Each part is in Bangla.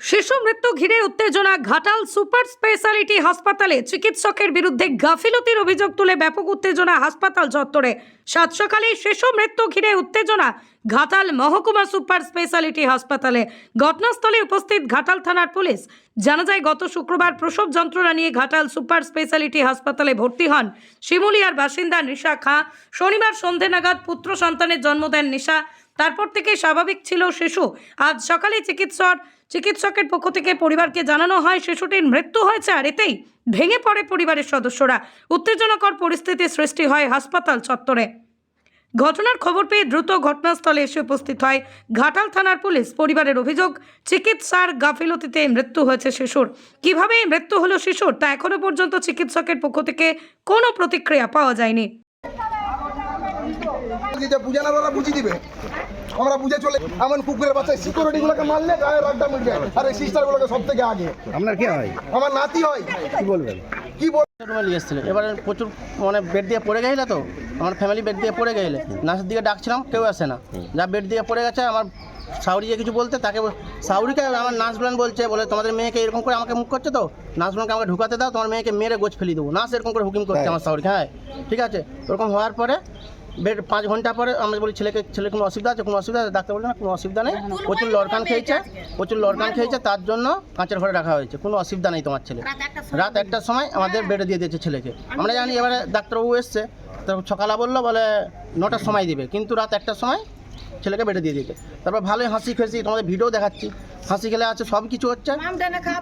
শিশু মৃত্যু ঘিরে উত্তেজনা, ঘাটাল সুপার স্পেশালিটি হাসপাতালে চিকিৎসকের বিরুদ্ধে গাফিলতির অভিযোগ তুলে ব্যাপক উত্তেজনা হাসপাতাল চত্বরে। সাত সকালে শিশু মৃত্যু ঘিরে উত্তেজনা, ঘাটাল মহকুমা সুপার স্পেশালিটি হাসপাতালে। ঘটনাস্থলে উপস্থিত ঘাটাল থানার পুলিশ। জানা যায়, গত শুক্রবার প্রসব যন্ত্রণা নিয়ে ঘাটাল সুপার স্পেশালিটি হাসপাতালে ভর্তি হন শিমুলিয়ার বাসিন্দা নিশা খাঁ। শনিবার সন্ধে নাগাদ পুত্র সন্তানের জন্ম দেন নিশা। তারপর থেকে স্বাভাবিক ছিল শিশু। আজ সকালে চিকিৎসক, চিকিৎসকের পক্ষ থেকে পরিবারকে জানানো হয়, শিশুটির মৃত্যু হয়েছে আর এতেই ভেঙে পড়ে পরিবারের সদস্যরা। উত্তেজনাকর পরিস্থিতি সৃষ্টি হয় হাসপাতাল চত্বরে। ঘটনার খবর পেয়ে দ্রুত ঘটনাস্থলে এসে উপস্থিত হয় ঘাটাল থানার পুলিশ। পরিবারের অভিযোগ, চিকিৎসার গাফিলতিতে মৃত্যু হয়েছে শিশুর। কীভাবে মৃত্যু হলো শিশুর তা এখনও পর্যন্ত চিকিৎসকের পক্ষ থেকে কোনো প্রতিক্রিয়া পাওয়া যায়নি। বুঝিয়ে দিবে। আমরা বুঝে চলে এমন কুকুরের বাচ্চা সিকিউরিটি গুলোকে মারলে গায়ে রাগটা মিটবে আর এই সিস্টার গুলোকে সব থেকে আগে। আপনার কি হয়? আমার নাতি হয়। কি বলবেন? কি বল রুমে নিয়ে এসেছিলেন এবারে প্রচুর মানে বেড দিয়ে পড়ে গেছিলে তো? আমার ফ্যামিলি বেড দিয়ে পড়ে গেলে। নার্সের দিকে ডাকছিলাম কেউ আসে না। যা বেড দিয়ে পড়ে গেছে আমার সাউরি যে কিছু বলতে তাকে বল- সাউরিকে আমার নার্স ব্লান বলছে বলে তোমাদের মেয়েকে এরকম করে আমাকে মুখ করছে তো? নার্স ব্লানকে আমাকে ঢুকাতে দাও তোমার মেয়েকে মেরে গোছ ফেলি দেবো। নার্স এরকম করে হুকিম করছে আমার সাউরিকে হ্যাঁ। ঠিক আছে? ওরকম হওয়ার পরে বেড পাঁচ ঘণ্টা পরে আমরা বলি ছেলেকে ছেলে কোনো অসুবিধা আছে? কোনো অসুবিধা আছে? ডাক্তার বলছে না কোনো অসুবিধা নেই। প্রচুর লড়কান খেয়েছে প্রচুর লড়কান খেয়েছে তার জন্য কাঁচের ঘরে রাখা হয়েছে। কোনো অসুবিধা নেই তোমার ছেলে। রাত একটার সময় আমাদের বেডে দিয়ে দিয়েছে ছেলেকে। আমরা জানি এবারে ডাক্তারবাবু এসছে তো সকালে বলল বলে নটার সময় দিবে। কিন্তু রাত একটার সময় ছেলেকে বেডে দিয়ে দিয়েছে। তারপর ভালোই হাসি খেয়েছি তোমাদের ভিডিও দেখাচ্ছি। হাসি খেলে আছে সব কিছু হচ্ছে।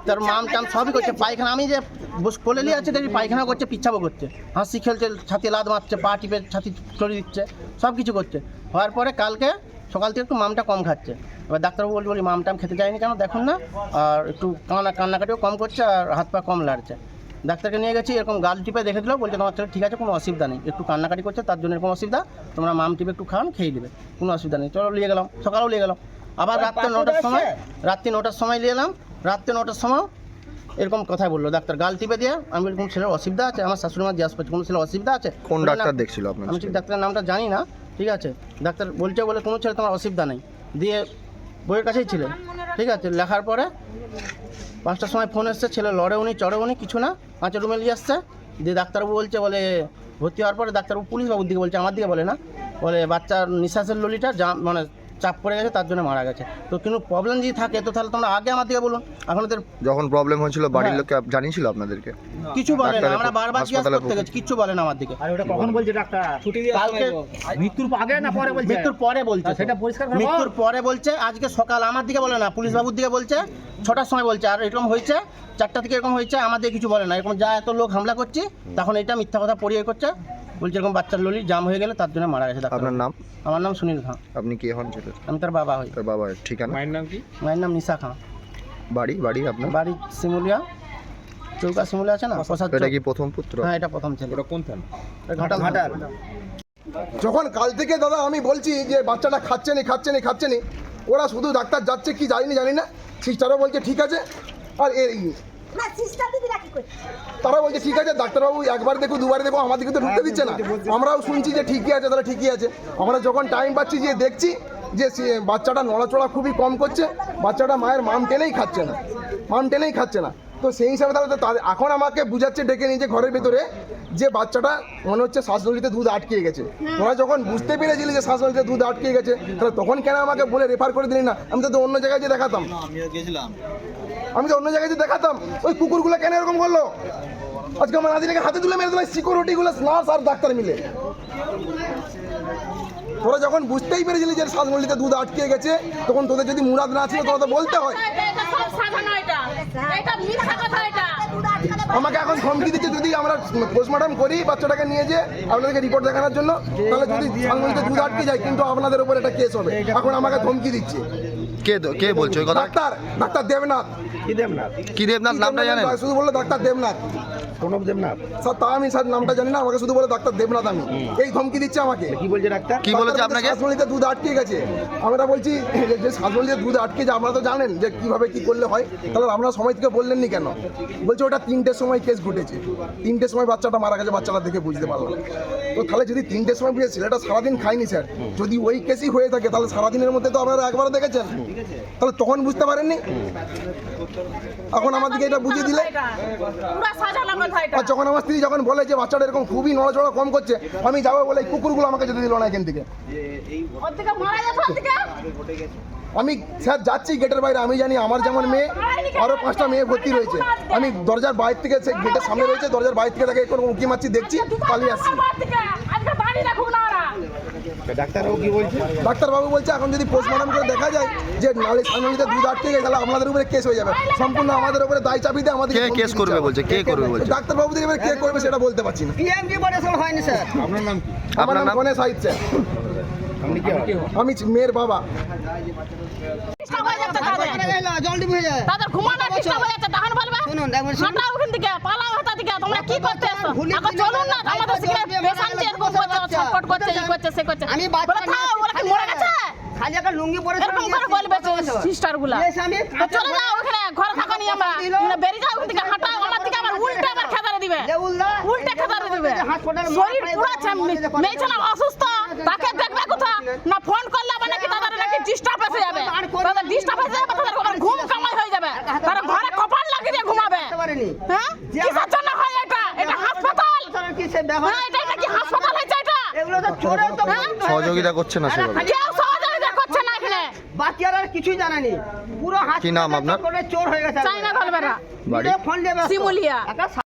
তার মাম টাম সবই করছে পায়খানা আমি যে বস কোলে নিয়ে আছে দেখি পায়খানা করছে পিচ্ছাবো করছে। হাসি খেলছে ছাতি লাদ মারছে পা টিপে ছাতি চড়ে দিচ্ছে সব কিছু করছে। হওয়ার পরে কালকে সকাল থেকে একটু মামটা কম খাচ্ছে। এবার ডাক্তারবাবু বলছে বলি মামটাম খেতে যায়নি কেন? দেখুন না আর একটু কান্না কান্নাকাটিও কম করছে আর হাত পা কম লাড়ছে। ডাক্তারকে নিয়ে গেছি এরকম গাল টিপে দেখে দিল বলছে তোমার ছেলে ঠিক আছে কোনো অসুবিধা নেই একটু কান্নাকাটি করছে তার জন্য এরকম অসুবিধা তোমরা মাম টিপে একটু খান খেয়ে নেবে কোনো অসুবিধা নেই। চলো নিয়ে গেলাম সকালেও নিয়ে গেলাম। আবার রাত্রে নটার সময় রাত্রি নটার সময় নিয়ে এলাম রাত্রে নটার সময় এরকম কথা বলল ডাক্তার গাল টিপে দিয়ে আমি বলি, কোনো ছেলের অসুবিধা আছে আমার শাশুড়ি মা জিজ্ঞাসা করছে কোনো ছেলের অসুবিধা আছে? কোন ডাক্তার দেখছিল আপনার আমি ঠিক ডাক্তারের নামটা জানি না ঠিক আছে। ডাক্তার বলছে বলে কোনো ছেলে তোমার অসুবিধা নেই। দিয়ে বইয়ের কাছেই ছিল ঠিক আছে। লেখার পরে পাঁচটার সময় ফোন এসছে ছেলে লড়েও নি চড়েও নি কিছু না পাঁচের রুমে নিয়ে আসছে। দিয়ে ডাক্তারবাবু বলছে বলে ভর্তি হওয়ার পরে ডাক্তারবাবু পুলিশ বাবুর দিকে বলছে আমার দিকে বলে না। বলে বাচ্চার নিঃশ্বাসের ললিটা জাম মানে চাপ পড়ে গেছে তার জন্য মারা গেছে। তো কিন্তু প্রবলেম যদি থাকে তো তাহলে তোমরা আগে আমার দিকে বলুন এখন ওদের যখন প্রবলেম হয়েছিল বাড়ির হ্যাঁ। লোককে জানিয়েছিল আপনাদেরকে? কিছু বলে না আমরা বারবার জিজ্ঞাসা করতে গেছি কিচ্ছু বলে না আমার দিকে আর ওটা কখন বলছে ডাক্তার? ছুটি দিয়ে কালকে মৃত্যুর আগে না পরে বলছে? মৃত্যুর পরে বলছে সেটা পরিষ্কার করে মৃত্যুর পরে বলছে আজকে সকাল আমার দিকে বলে না পুলিশ বাবুর দিকে বলছে ছটার সময় বলছে আর এরকম হয়েছে চারটা থেকে এরকম হয়েছে আমাদের কিছু বলে না। এরকম যা এত লোক হামলা করছে তখন এটা মিথ্যা কথা পড়িয়ে করছে। বলছে এরকম বাচ্চার ললি জাম হয়ে গেলে তার জন্য মারা গেছে ডাক্তার আপনার নাম? আমার নাম সুনীল খাঁ। আপনি কে হন ছেলের আমি তার বাবা হই। তার বাবার ঠিকানা? মায়ের নাম কি? মায়ের নাম নিশা খাঁ। বাড়ি? বাড়ি আপনার? বাড়ি শিমুলিয়া। চৌকা শিমুলিয়া আছে না? প্রসাদ এটা কি প্রথম পুত্র? হ্যাঁ এটা প্রথম ছেলে। ওটা কোন থানা? ঘাটাল ঘাটাল যখন কাল থেকে দাদা আমি বলছি যে বাচ্চাটা খাচ্ছে নি খাচ্ছে নি খাচ্ছে নি ওরা শুধু ডাক্তার যাচ্ছে কি জানি না জানি না। সিস্টারও বলছে ঠিক আছে। আর এই তারা বলছে, ঠিক আছে, ডাক্তারবাবু, একবার দেখো, দুবার দেখো আমাদেরকে তো ঢুকতে দিচ্ছে না। আমরাও শুনছি যে ঠিকই আছে, তারা ঠিকই আছে। আমরা যখন টাইম পাচ্ছি, যে দেখছি যে বাচ্চাটা নড়াচড়া খুবই কম করছে, বাচ্চাটা মায়ের মাম টেনেই খাচ্ছে না, মাম টেনেই খাচ্ছে না। তো সেই হিসাবে তাহলে এখন আমাকে বুঝাচ্ছে ডেকে নিয়ে যে ঘরের ভেতরে যে বাচ্চাটা মনে হচ্ছে শ্বাসনলিতে দুধ আটকে গেছে। তোরা যখন বুঝতে পেরেছিলি যে শ্বাসনলিতে দুধ আটকে গেছে তাহলে তখন কেন আমাকে বলে রেফার করে দিলি না? আমি তো অন্য জায়গায় যে দেখাতাম। আমি তো অন্য জায়গায় যে দেখাতাম। ওই কুকুরগুলো কেন এরকম করল? আজকে আমার নাদিনাকে হাতে তুলে মেরে দিল সিকিউরিটি গুলো নার্স আর ডাক্তার মিলে। তোরা যখন বুঝতেই পেরেছিলি যে শ্বাসমলিতে দুধ আটকে গেছে, তখন তোদের যদি মুরাদ না ছিল, তোরা তো বলতে হয়। আমাকে এখন ধমকি দিচ্ছে যদি আমরা পোস্টমর্টম করি, বাচ্চাটাকে নিয়ে যে আপনাদেরকে রিপোর্ট দেখানোর জন্য, তাহলে যদি শ্বাসমলিতে দুধ আটকে যায়, কিন্তু আপনাদের উপর একটা কেস হবে। এখন আমাকে ধমকি দিচ্ছে। কে দ- কে বলছে? ওই কথা ডাক্তার ডাক্তার দেবনাথ। কি দেবনাথ? কি দেবনাথ? নামটা জানেন? শুধু বলল ডাক্তার দেবনাথ। প্রণব দেবনাথ? স্যার তা আমি স্যার নামটা জানি না আমাকে শুধু বলে ডাক্তার দেবনাথ আমি। এই ধমকি দিচ্ছে আমাকে। কি বলছে ডাক্তার? কি বলেছে আপনাকে? শ্বাসনলিতে দুধ আটকে গেছে। আমরা বলছি যে- যে দুধ আটকে যে আপনারা তো জানেন যে কীভাবে কি করলে হয়। তাহলে আপনারা সময় থেকে বললেননি কেন? বলছে ওটা তিনটের সময় কেস ঘটেছে। তিনটের সময় বাচ্চাটা মারা গেছে বাচ্চাটা দেখে বুঝতে পারলাম। তো তাহলে যদি তিনটের সময় বুঝে ছেলেটা সারাদিন খায়নি স্যার যদি ওই কেসই হয়ে থাকে তাহলে সারাদিনের মধ্যে তো আপনারা একবার দেখেছেন। তাহলে তখন বুঝতে পারেননি? এখন আমাদেরকে এটা বুঝিয়ে দিলে? পুরা সাজানো কথা এটা। আর যখন আমার স্ত্রী যখন বলে যে বাচ্চাটা এরকম খুবই নড়াচড়া কম করছে আমি যাব বলে কুকুরগুলো আমাকে যেতে দিল না এখান থেকে। আমি স্যার যাচ্ছি গেটের বাইরে আমি জানি আমার যেমন মেয়ে আরও পাঁচটা মেয়ে ভর্তি রয়েছে। আমি দরজার বাইরে থেকে সে গেটের সামনে রয়েছে দরজার বাইরে থেকে তাকে কোনো উঁকি মারছি দেখছি পালিয়ে আসছি। ডাক্তারবাবু কি বলছে? ডাক্তারবাবু বলছে এখন যদি পোস্টমর্টম করে দেখা যায় যে নালে সামনে দুধ আটকে গেছে তাহলে আপনাদের উপরে কেস হয়ে যাবে। সম্পূর্ণ আমাদের উপরে দায় চাপিয়ে দিয়ে আমাদের কে কেস করবে বলছে? কে করবে বলছে? ডাক্তারবাবুদের এবার কে করবে সেটা বলতে পারছি না। পিএমজি পরিষেবা হয়নি স্যার আপনার নাম কি? আমার নাম? গণেশ কি হন? আমি মেয়ের বাবা। হয়ে তাদের। যায় তাদের ঘুমানো ডিস্টার্ব হয়ে যাচ্ছে তখন বলবে। শুনুন। হাঁটাও ওখান থেকে পালাও হাতা থেকে তোমরা কি করতে এখন চলুন না আমাদের সেখানে পেশেন্ট এরকম করছে ছটফট করছে এই করছে সে করছে। আমি বাচ্চা নিয়ে ওরা কি মরে গেছে? খালি একটা লুঙ্গি পরে এরকম করে বলবে সিস্টারগুলা। চলো না ওখানে ঘরে থাকা নিয়ে আমরা বেরিয়ে যাও ওখান থেকে হাঁটাও আমার দিকে আবার উল্টে আবার খেদারে দিবে। উল্টে খেদারে দিবে। শরীর পুরো মেয়েছে না অসুস্থ তাকে দেখবে কোথা না ফোন করলে আবার নাকি তাদের নাকি ডিস্টার্ব এসে যাবে। তাদের ডিস্টার্ব এসে যাবে তাদের ঘুম কামাই হয়ে যাবে। তারা ঘরে কপাল লাগিয়ে ঘুমাবে। হ্যাঁ সহযোগিতা করছে না সহযোগিতা করছে না এখানে। বাকি আর কিছুই জানানি পুরো হাত কি নাম আপনার? চোর হয়ে গেছে। চাইনা না বাড়ি ফোন দেবে একটা